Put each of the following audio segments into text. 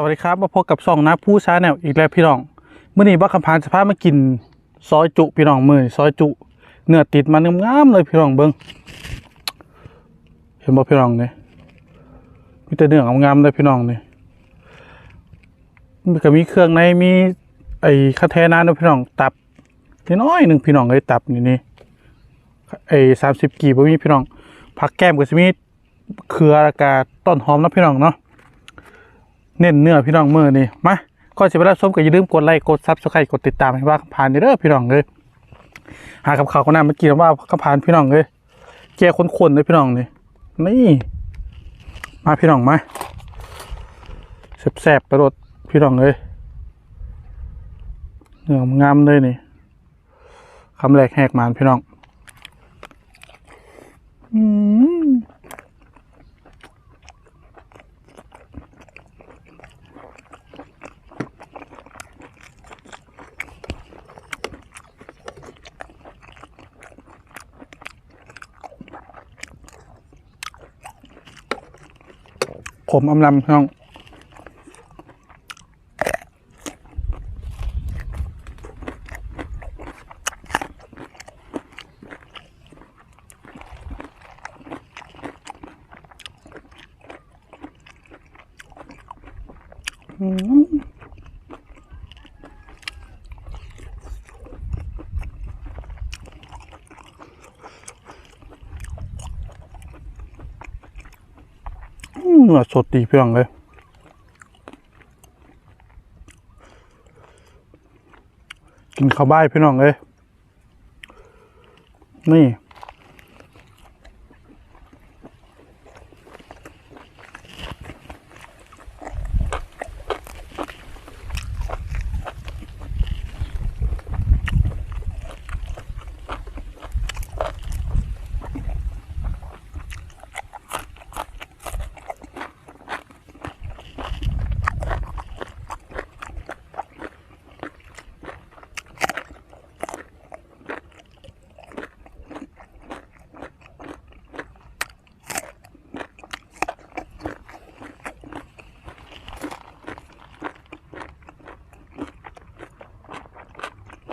สวัสดีครับมาพบกับช่องนะผู้ช้าแนลอีกแล้วพี่น้องเมื่อนี้บักคำพานจะพมากินซอยจุพี่น้องมือซอยจุ เนื้อติดมันงามๆเลยพี่น้องเบิ้งเห็นบ่พี่น้องเนี่ยมีแต่เนื้องามๆเลยพี่น้องเนี่ยมันก็มีเครื่องในมี ไอ้คาเทนาด้วยพี่น้องตับน้อยหนึ่งพี่น้องเลยตับนี่นี่ไอ้สามสิบกีบมีพี่น้องผักแก้มก็จะมีเครืออากาต้นหอมนะพี่น้องเนาะ เน้นเนื้อพี่น้องมือนี่มาก่อนจะไปรับชมก็อย่าลืมกดไลค์กดซับสไครต์กดติดตามให้ว่าผ่านเด้อพี่น้องเลยหากับข่าวก็น่ามากินว่าก็ผ่านพี่น้องเลยแกคนๆเลยพี่น้องนี่นี่มาพี่น้องมาแซ่บๆไปรดพี่น้องเลยเนื้องามเลยนี่คำแรกแหกมานพี่น้อง อืม มอำลำพี่น้องอืม สดดีพี่น้องเลยกินข้าวบ้ายพี่น้องเลยนี่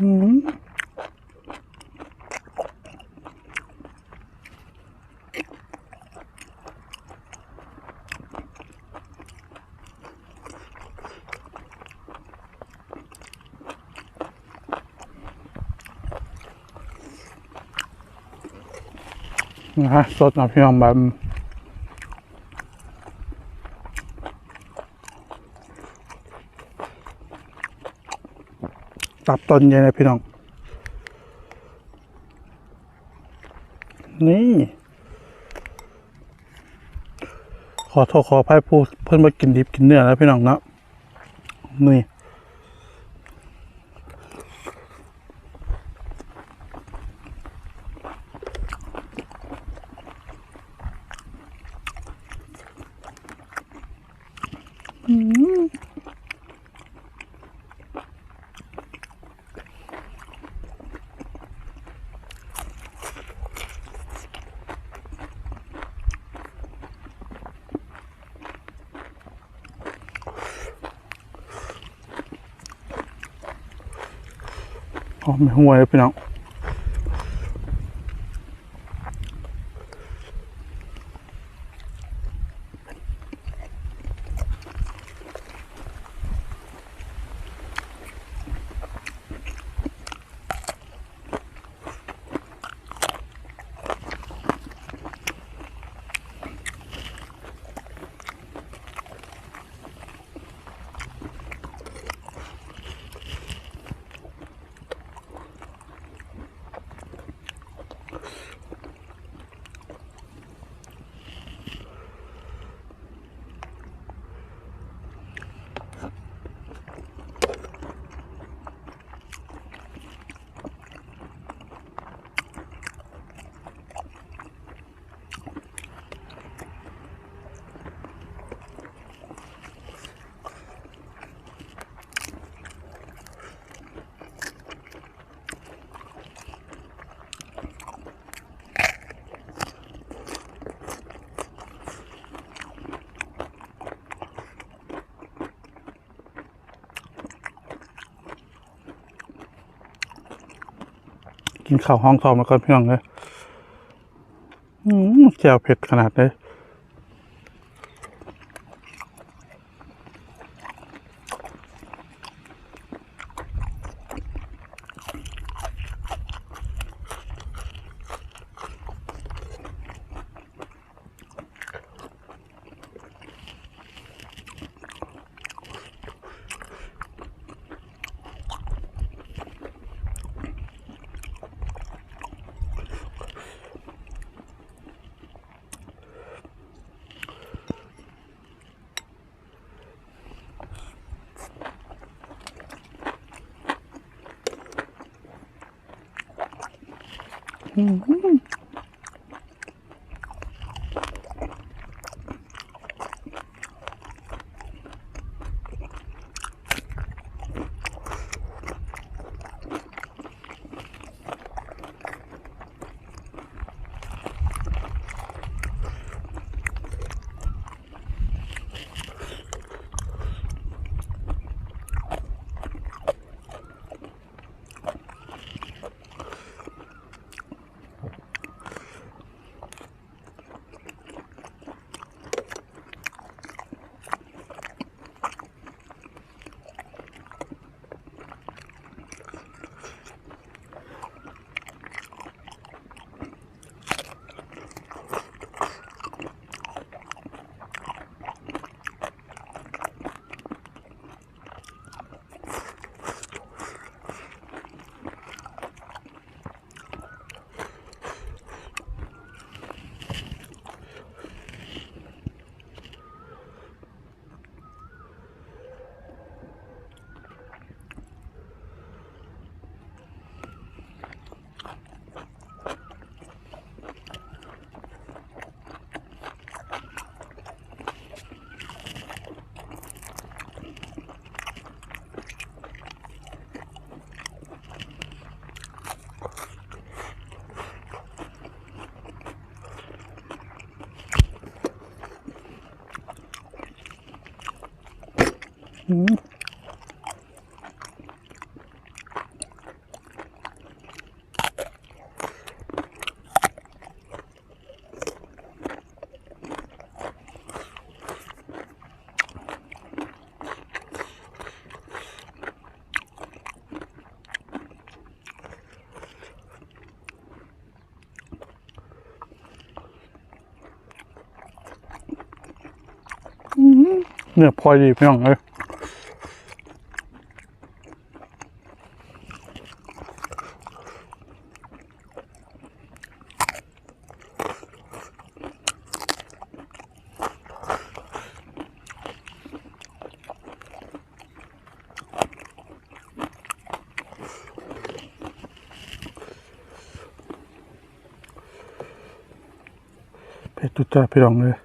อืมนะฮะสดนะพี่น้องแบบ ตับต้นใหญ่นะพี่น้อง นี่ ขอโทษขออภัยผู้เพิ่นมากินดิบกินเนื้อแล้วพี่น้องเนาะนี่ หอมห่วยพี่น้อง กินข้าวห้องทองมาก่อนพี่น้องเลยอืมแจ่วเผ็ดขนาดเลย อื เนี่ยพอดีเพี่น้องเลย เผ็ดจุดจ้าพี่รองเลย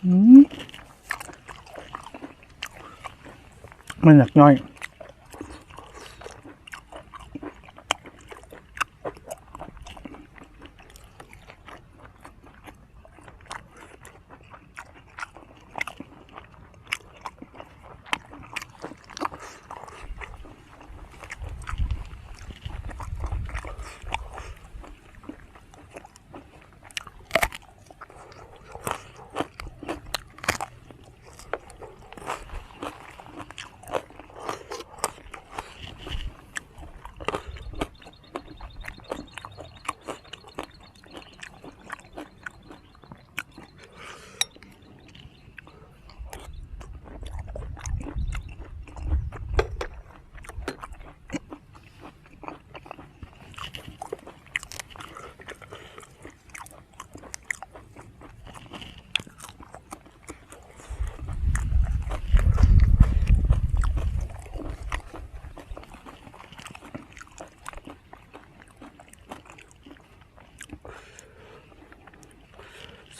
มันอยากย่อย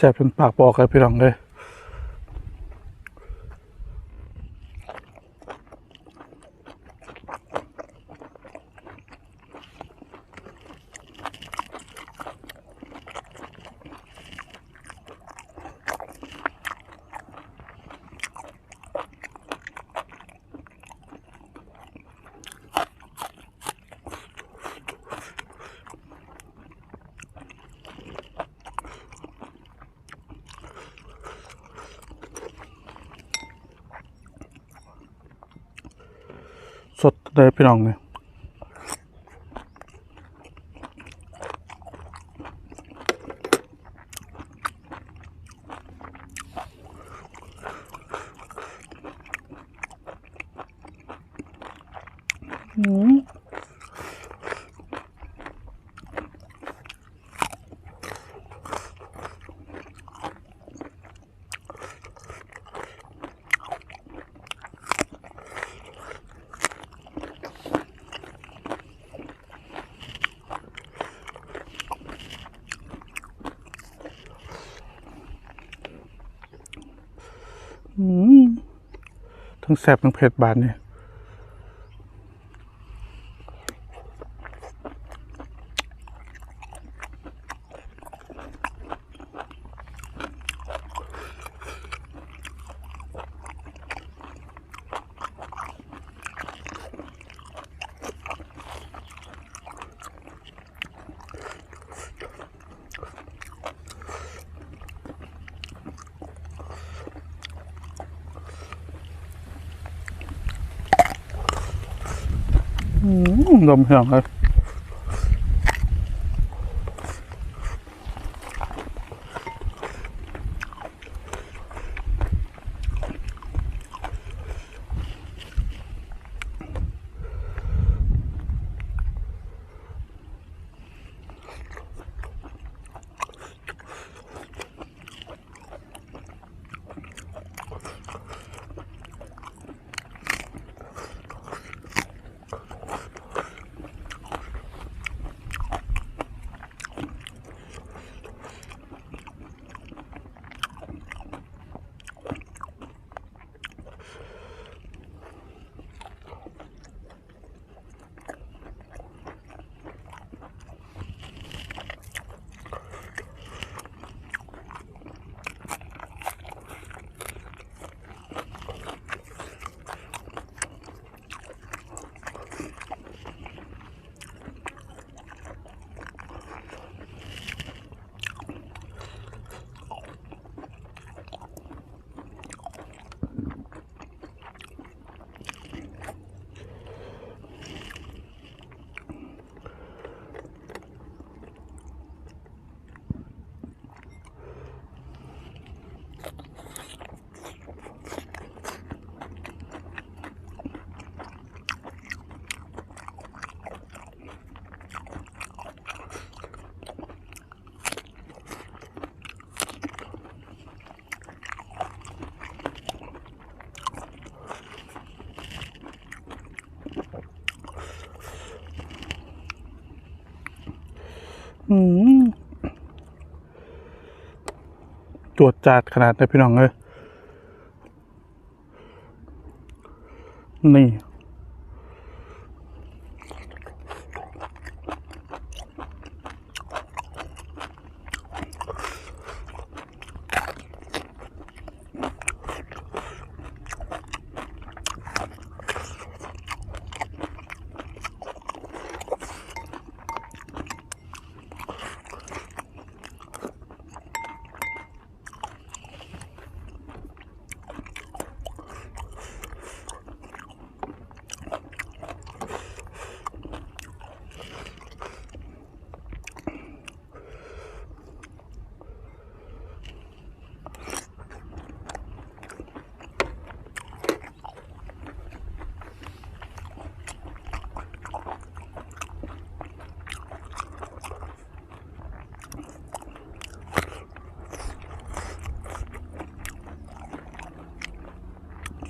ซ่บจนปากบอกเลยพี่น้องเลย ได้พี่น้องเลยอืม อืม ทั้งแสบทั้งเผ็ดบาดเนี่ย อืมลมเตรวจจัดขนาดเลยพี่น้องเลยนี่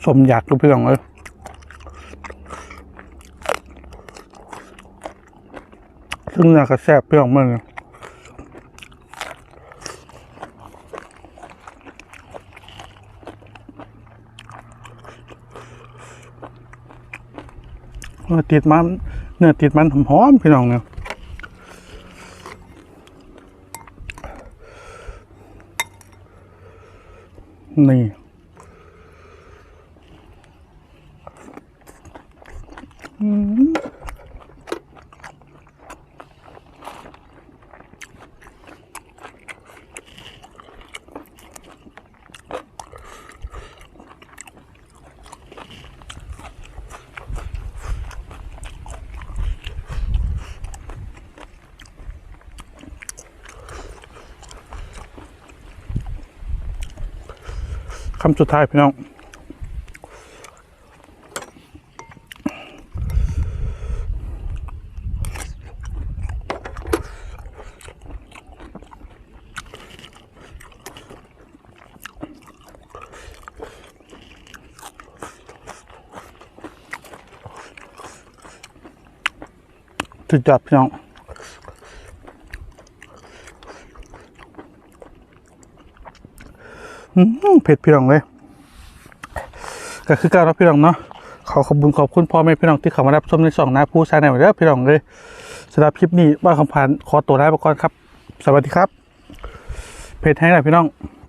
สมอยากรู้พี่น้องเลยซึ่งเนื้อกระแซบพี่น้องมันื้อติดมันเนื้อติดมันหอมๆพี่น้องเนี่ยนี่ คำสุดท้ายพี่น้องสุดยอดพี่น้อง อืม เผ็ดพี่น้องเลยก็คือการรับพี่น้องเนาะขอขอบคุณขอบคุณพ่อแม่พี่น้องที่เข้ามารับชมในช่องนะผู้ชายในวันนี้พี่น้องเลยสำหรับคลิปนี้บ้านคำพันขอตัวลาไปก่อนครับ สวัสดีครับ เพจแห้งหน่อยพี่น้อง